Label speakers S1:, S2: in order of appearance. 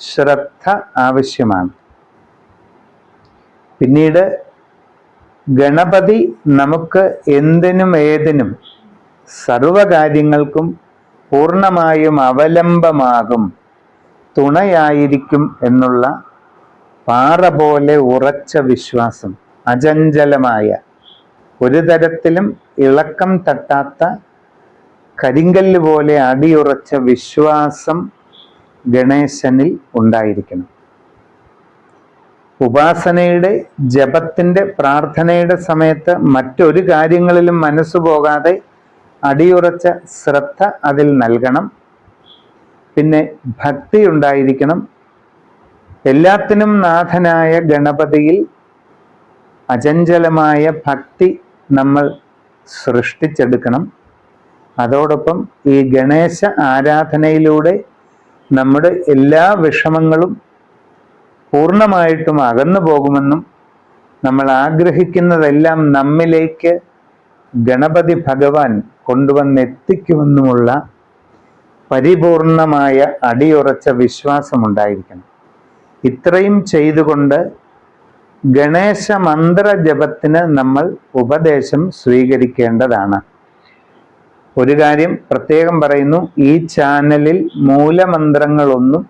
S1: ശ്രദ്ധ ആവശ്യമാണ്. പിന്നീട് ഗണപതി നമുക്ക് എന്തിനും ഏതിനും സർവകാര്യങ്ങൾക്കും പൂർണമായും അവലംബമാകും തുണയായിരിക്കും എന്നുള്ള പാറ പോലെ ഉറച്ച വിശ്വാസം അചഞ്ചലമായ ഒരു തരത്തിലും ഇളക്കം തട്ടാത്ത കരിങ്കല്ല് പോലെ അടിയുറച്ച വിശ്വാസം ഗണേശനിൽ ഉണ്ടായിരിക്കണം. ഉപാസനയുടെ ജപത്തിന്റെ പ്രാർത്ഥനയുടെ സമയത്ത് മറ്റൊരു കാര്യങ്ങളിലും മനസ്സു പോകാതെ അടിയുറച്ച ശ്രദ്ധ അതിൽ നൽകണം. പിന്നെ ഭക്തി ഉണ്ടായിരിക്കണം. എല്ലാത്തിനും നാഥനായ ഗണപതിയിൽ അചഞ്ചലമായ ഭക്തി നമ്മൾ സൃഷ്ടിച്ചെടുക്കണം. അതോടൊപ്പം ഈ ഗണേശ ആരാധനയിലൂടെ നമ്മുടെ എല്ലാ വിഷമങ്ങളും പൂർണമായിട്ടും അകന്നു പോകുമെന്നും നമ്മൾ ആഗ്രഹിക്കുന്നതെല്ലാം നമ്മിലേക്ക് ഗണപതി ഭഗവാൻ കൊണ്ടുവന്നെത്തിക്കുമെന്നുമുള്ള പരിപൂർണമായ അടിയുറച്ച വിശ്വാസമുണ്ടായിരിക്കണം. ഇത്രയും ചെയ്തുകൊണ്ട് ഗണേശ മന്ത്ര ജപത്തിന് നമ്മൾ ഉപദേശം സ്വീകരിക്കേണ്ടതാണ്. ഒരു കാര്യം പ്രത്യേകം പറയുന്നു ഈ ചാനലിൽ മൂലമന്ത്രങ്ങളൊന്നും